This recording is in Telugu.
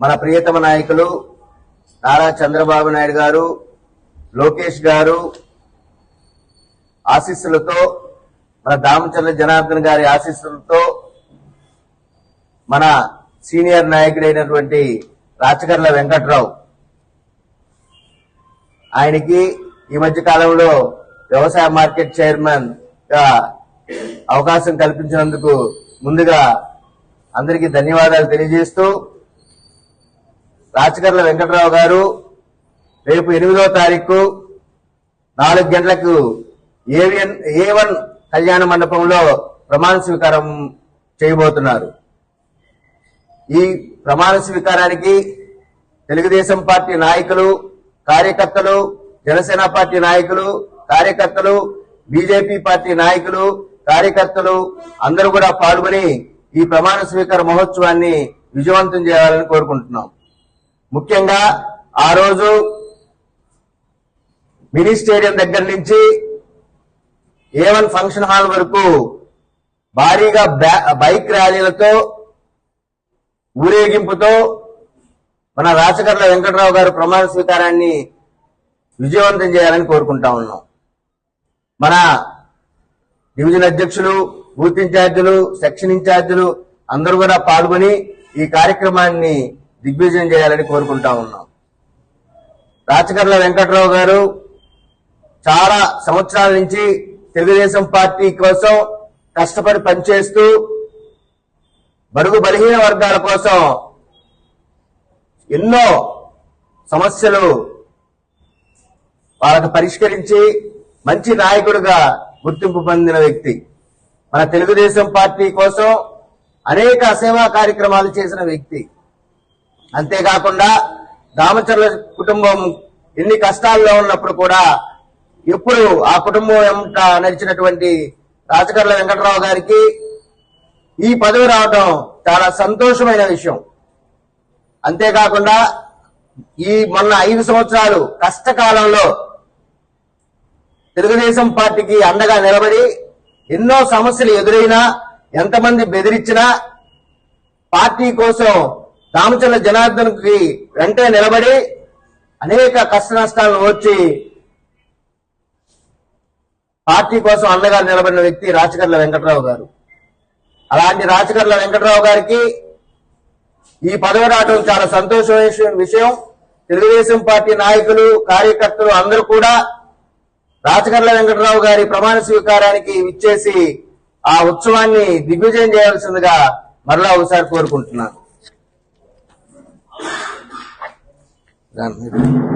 మన ప్రియతమ నాయకులు నారా చంద్రబాబు నాయుడు గారు లోకేష్ గారు ఆశీస్సులతో మన దామచంద్ర జనార్దన్ గారి ఆశీస్సులతో మన సీనియర్ నాయకుడైనటువంటి రాచకర్ల వెంకట్రావు ఆయనకి ఈ మధ్య కాలంలో వ్యవసాయ మార్కెట్ చైర్మన్గా అవకాశం కల్పించినందుకు ముందుగా అందరికీ ధన్యవాదాలు తెలియజేస్తూ రాచకర్ల వెంకటరావు గారు రేపు ఎనిమిదో తారీఖు నాలుగు గంటలకు ఏవిఎన్ ఏ వన్ కళ్యాణ మండపంలో ప్రమాణ స్వీకారం చేయబోతున్నారు. ఈ ప్రమాణ స్వీకారానికి తెలుగుదేశం పార్టీ నాయకులు కార్యకర్తలు జనసేన పార్టీ నాయకులు కార్యకర్తలు బీజేపీ పార్టీ నాయకులు కార్యకర్తలు అందరూ కూడా పాల్గొని ఈ ప్రమాణ స్వీకార మహోత్సవాన్ని విజయవంతం చేయాలని కోరుకుంటున్నాం. ముఖ్యంగా ఆ రోజు మినీ స్టేడియం దగ్గర నుంచి ఏ వన్ ఫంక్షన్ హాల్ వరకు భారీగా బ్యా- బైక్ ర్యాలీలతో ఊరేగింపుతో మన రాచకర్ల వెంకటరావు గారు ప్రమాణ స్వీకారాన్ని విజయవంతం చేయాలని కోరుకుంటా ఉన్నాం. మన డివిజన్ అధ్యక్షులు బూత్ ఇన్ఛార్జీలు సెక్షన్ ఇన్ఛార్జీలు అందరూ కూడా పాల్గొని ఈ కార్యక్రమాన్ని దిగ్విజయం చేయాలని కోరుకుంటా ఉన్నాం. రాచకర్ల వెంకట్రావు గారు చాలా సంవత్సరాల నుంచి తెలుగుదేశం పార్టీ కోసం కష్టపడి పనిచేస్తూ బరుగు బలహీన వర్గాల కోసం ఎన్నో సమస్యలు వాళ్ళకు పరిష్కరించి మంచి నాయకుడిగా గుర్తింపు పొందిన వ్యక్తి. మన తెలుగుదేశం పార్టీ కోసం అనేక సేవా కార్యక్రమాలు చేసిన వ్యక్తి. అంతేకాకుండా దామచర్ల కుటుంబం ఎన్ని కష్టాల్లో ఉన్నప్పుడు కూడా ఎప్పుడు ఆ కుటుంబం వెంట నడిచినటువంటి రాజకర్ల వెంకటరావు గారికి ఈ పదవి రావడం చాలా సంతోషమైన విషయం. అంతేకాకుండా ఈ మొన్న ఐదు సంవత్సరాలు కష్టకాలంలో తెలుగుదేశం పార్టీకి అండగా నిలబడి ఎన్నో సమస్యలు ఎదురైనా ఎంతమంది బెదిరించినా పార్టీ కోసం రామచంద్ర జనార్దన్కి వెంటనే నిలబడి అనేక కష్ట నష్టాలను వచ్చి పార్టీ కోసం అండగా నిలబడిన వ్యక్తి రాచకర్ల వెంకటరావు గారు. అలాంటి రాచకర్ల వెంకటరావు గారికి ఈ పదవి రావడం చాలా సంతోషమైన విషయం. తెలుగుదేశం పార్టీ నాయకులు కార్యకర్తలు అందరూ కూడా రాచకర్ల వెంకటరావు గారి ప్రమాణ స్వీకారానికి విచ్చేసి ఆ ఉత్సవాన్ని దిగ్విజయం చేయాల్సిందిగా మరలా ఒకసారి కోరుకుంటున్నాను. なん